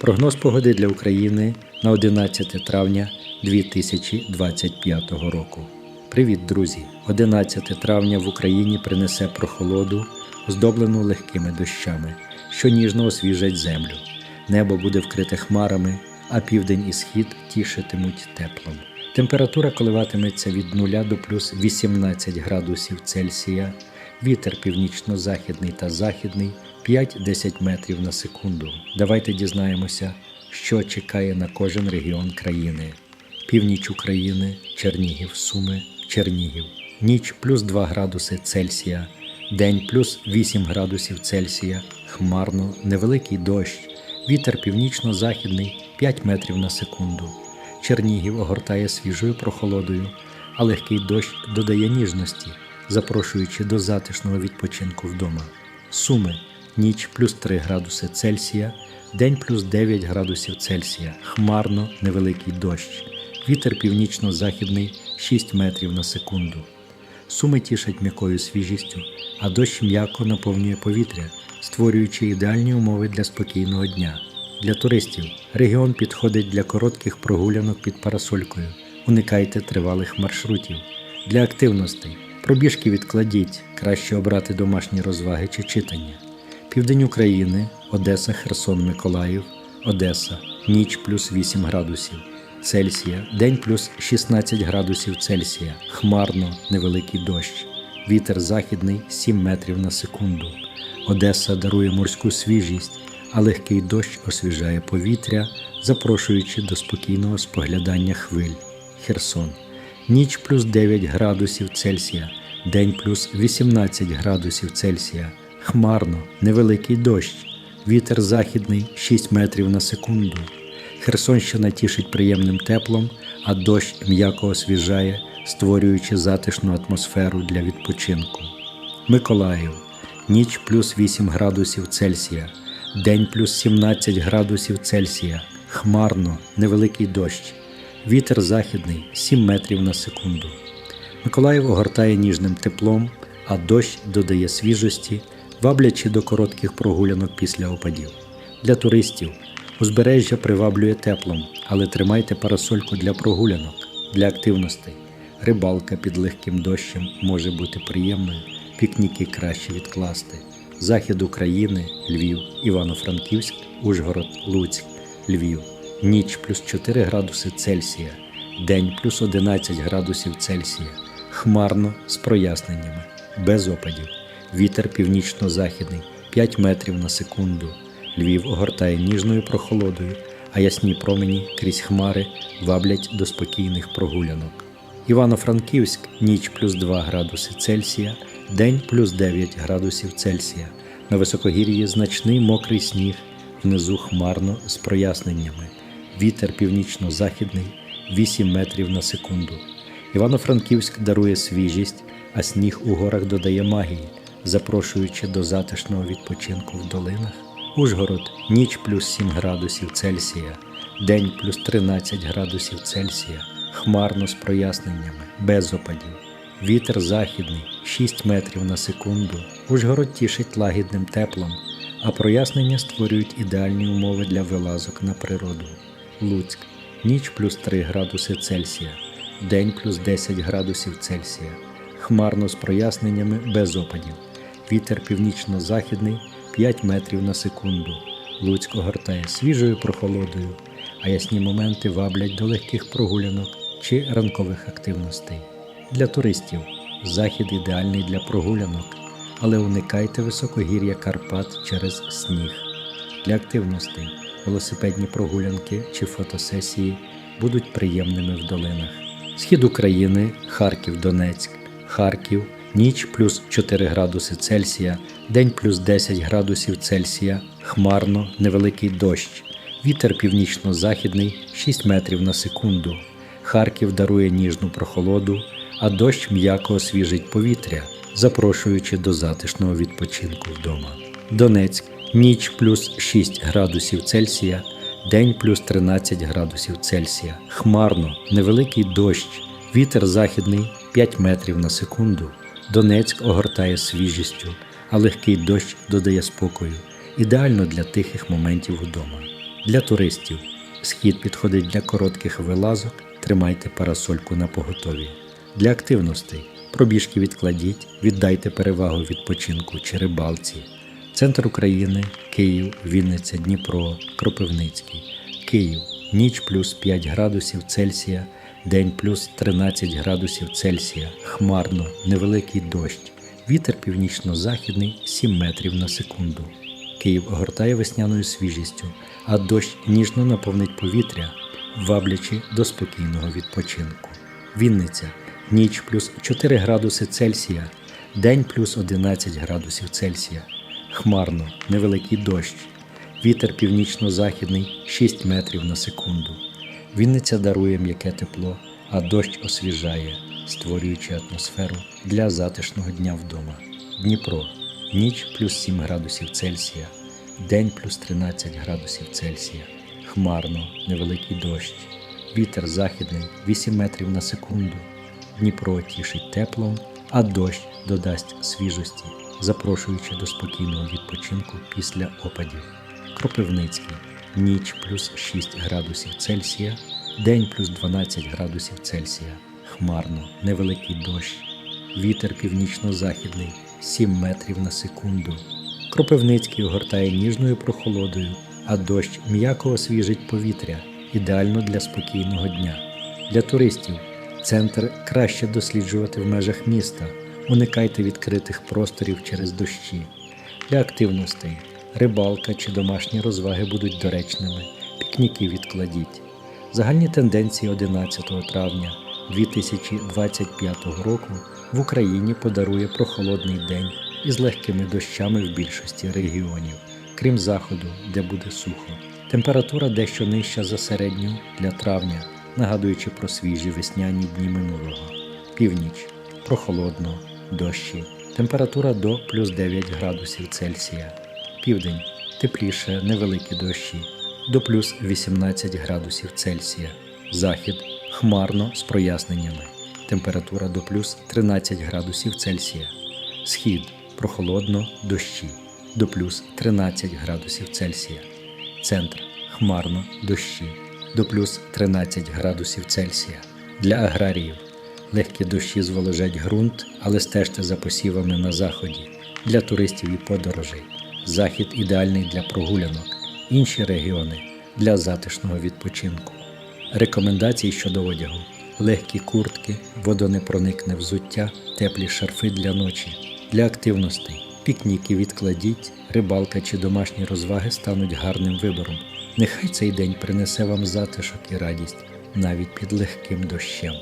Прогноз погоди для України на 11 травня 2025 року. Привіт, друзі! 11 травня в Україні принесе прохолоду, оздоблену легкими дощами, що ніжно освіжать землю. Небо буде вкрите хмарами, а південь і схід тішитимуть теплом. Температура коливатиметься від 0 до плюс 18 градусів Цельсія, вітер північно-західний та західний 5-10 метрів на секунду. Давайте дізнаємося, що чекає на кожен регіон країни. Північ України, Чернігів, Суми, Чернігів. Ніч плюс 2 градуси Цельсія, день плюс 8 градусів Цельсія, хмарно, невеликий дощ, вітер північно-західний 5 метрів на секунду. Чернігів огортає свіжою прохолодою, а легкий дощ додає ніжності, запрошуючи до затишного відпочинку вдома. Суми ніч плюс 3 градуси Цельсія, день плюс 9 градусів Цельсія, хмарно невеликий дощ, вітер північно-західний 6 метрів на секунду. Суми тішать м'якою свіжістю, а дощ м'яко наповнює повітря, створюючи ідеальні умови для спокійного дня. Для туристів регіон підходить для коротких прогулянок під парасолькою. Уникайте тривалих маршрутів. Для активностей пробіжки відкладіть, краще обрати домашні розваги чи читання. Південь України, Одеса, Херсон, Миколаїв, Одеса, ніч плюс 8 градусів. Цельсія, день плюс 16 градусів Цельсія, хмарно, невеликий дощ, вітер західний 7 метрів на секунду. Одеса дарує морську свіжість, а легкий дощ освіжає повітря, запрошуючи до спокійного споглядання хвиль. Херсон, ніч плюс 9 градусів Цельсія, день плюс 18 градусів Цельсія, хмарно, невеликий дощ, вітер західний 6 метрів на секунду. Херсонщина тішить приємним теплом, а дощ м'яко освіжає, створюючи затишну атмосферу для відпочинку. Миколаїв, ніч плюс 8 градусів Цельсія, день плюс 17 градусів Цельсія, хмарно, невеликий дощ, вітер західний 7 метрів на секунду. Миколаїв огортає ніжним теплом, а дощ додає свіжості, ваблячи до коротких прогулянок після опадів. Для туристів узбережжя приваблює теплом, але тримайте парасольку для прогулянок, для активностей. Рибалка під легким дощем може бути приємною, пікніки краще відкласти. Захід України, Львів, Івано-Франківськ, Ужгород, Луцьк, Львів. Ніч плюс 4 градуси Цельсія, день плюс 11 градусів Цельсія, хмарно з проясненнями, без опадів. Вітер північно-західний 5 метрів на секунду. Львів огортає ніжною прохолодою, а ясні промені крізь хмари ваблять до спокійних прогулянок. Івано-Франківськ ніч плюс 2 градуси Цельсія, день плюс 9 градусів Цельсія. На високогір'ї значний мокрий сніг, внизу хмарно з проясненнями. Вітер північно-західний 8 метрів на секунду. Івано-Франківськ дарує свіжість, а сніг у горах додає магії, запрошуючи до затишного відпочинку в долинах. Ужгород ніч плюс 7 градусів Цельсія, день плюс 13 градусів Цельсія, хмарно з проясненнями, без опадів. Вітер західний 6 метрів на секунду. Ужгород тішить лагідним теплом, а прояснення створюють ідеальні умови для вилазок на природу. Луцьк ніч плюс 3 градуси Цельсія, день плюс 10 градусів Цельсія, хмарно з проясненнями без опадів. Вітер північно-західний 5 метрів на секунду. Луцьк огортає свіжою прохолодою, а ясні моменти ваблять до легких прогулянок чи ранкових активностей. Для туристів захід ідеальний для прогулянок, але уникайте високогір'я Карпат через сніг. Для активностей велосипедні прогулянки чи фотосесії будуть приємними в долинах. Схід України, Харків, Донецьк, Харків, ніч плюс 4 градуси Цельсія, день плюс 10 градусів Цельсія, хмарно, невеликий дощ, вітер північно-західний 6 метрів на секунду. Харків дарує ніжну прохолоду, а дощ м'яко освіжить повітря, запрошуючи до затишного відпочинку вдома. Донецьк ніч плюс 6 градусів Цельсія, день плюс 13 градусів Цельсія, хмарно, невеликий дощ, вітер західний 5 метрів на секунду. Донецьк огортає свіжістю, а легкий дощ додає спокою, ідеально для тихих моментів вдома. Для туристів схід підходить для коротких вилазок, тримайте парасольку на поготові. Для активностей пробіжки відкладіть, віддайте перевагу відпочинку чи рибалці. Центр України, Київ, Вінниця, Дніпро, Кропивницький, Київ, ніч плюс 5 градусів Цельсія, день плюс 13 градусів Цельсія, хмарно, невеликий дощ, вітер північно-західний 7 метрів на секунду. Київ огортає весняною свіжістю, а дощ ніжно наповнить повітря, ваблячи до спокійного відпочинку. Вінниця ніч плюс 4 градуси Цельсія, день плюс 11 градусів Цельсія. Хмарно, невеликий дощ. Вітер північно-західний 6 метрів на секунду. Вінниця дарує м'яке тепло, а дощ освіжає, створюючи атмосферу для затишного дня вдома. Дніпро ніч плюс 7 градусів Цельсія, день плюс 13 градусів Цельсія. Хмарно, невеликий дощ. Вітер західний 8 метрів на секунду. Дніпро тішить теплом, а дощ додасть свіжості, запрошуючи до спокійного відпочинку після опадів. Кропивницький ніч плюс 6 градусів Цельсія, день плюс 12 градусів Цельсія. Хмарно, невеликий дощ. Вітер північно-західний 7 метрів на секунду. Кропивницький огортає ніжною прохолодою, а дощ м'яко освіжить повітря, ідеально для спокійного дня. Для туристів центр краще досліджувати в межах міста. Уникайте відкритих просторів через дощі. Для активностей рибалка чи домашні розваги будуть доречними, пікніки відкладіть. Загальні тенденції 11 травня 2025 року в Україні подарує прохолодний день із легкими дощами в більшості регіонів, крім заходу, де буде сухо. Температура дещо нижча за середню для травня, нагадуючи про свіжі весняні дні минулого. Північ прохолодно, дощі, температура до плюс 9 градусів Цельсія. Південь тепліше, невеликі дощі, до плюс 18 градусів Цельсія. Захід хмарно з проясненнями. Температура до плюс 13 градусів Цельсія. Схід прохолодно, дощі до плюс 13 градусів Цельсія. Центр хмарно, дощі до плюс 13 градусів Цельсія. Для аграріїв легкі дощі зволожать ґрунт, але стежте за посівами на заході. Для туристів і подорожей. Захід ідеальний для прогулянок, інші регіони для затишного відпочинку. Рекомендації щодо одягу: легкі куртки, водонепроникне взуття, теплі шарфи для ночі. Для активностей пікніки відкладіть, рибалка чи домашні розваги стануть гарним вибором. Нехай цей день принесе вам затишок і радість навіть під легким дощем.